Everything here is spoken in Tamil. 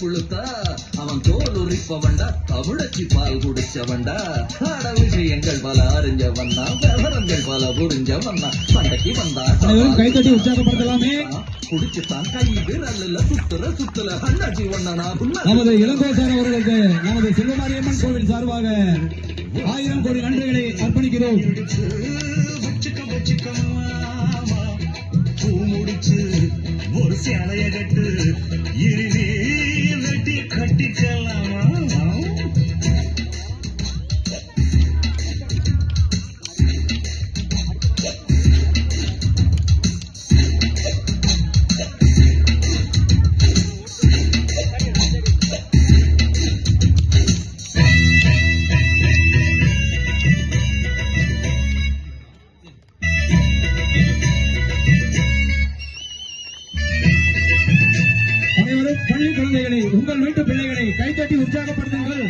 புழுத்தா அவன் தோல் உரிப்பவன்டா தமிழச்சி பால் குடிச்சவன்டா. ஆட விஷயங்கள் பல அறிஞ்சவன்னா விவரங்கள் பல புரிஞ்சவன்னா பண்டைக்கு வந்தா கைத்தட்டி உற்சாகப்படுத்தலாமே. குடிச்சுட்டான் கை விரல்ல சுத்துற சுத்துல அண்ணாச்சி ஒண்ணனா நமது இளங்கோசார் அவர்களுக்கு நமது சிவமாரியம்மன் கோவில் சார்பாக ஆயிரம் கோடி நன்றிகளை அர்ப்பணிக்கிறோம். வச்சுக்க ஒரு சேலைய கட்டு இறுதி பள்ளி குழந்தைகளை உங்கள் வீட்டு பிள்ளைகளை கைத்தட்டி உற்சாகப்படுத்துங்கள்.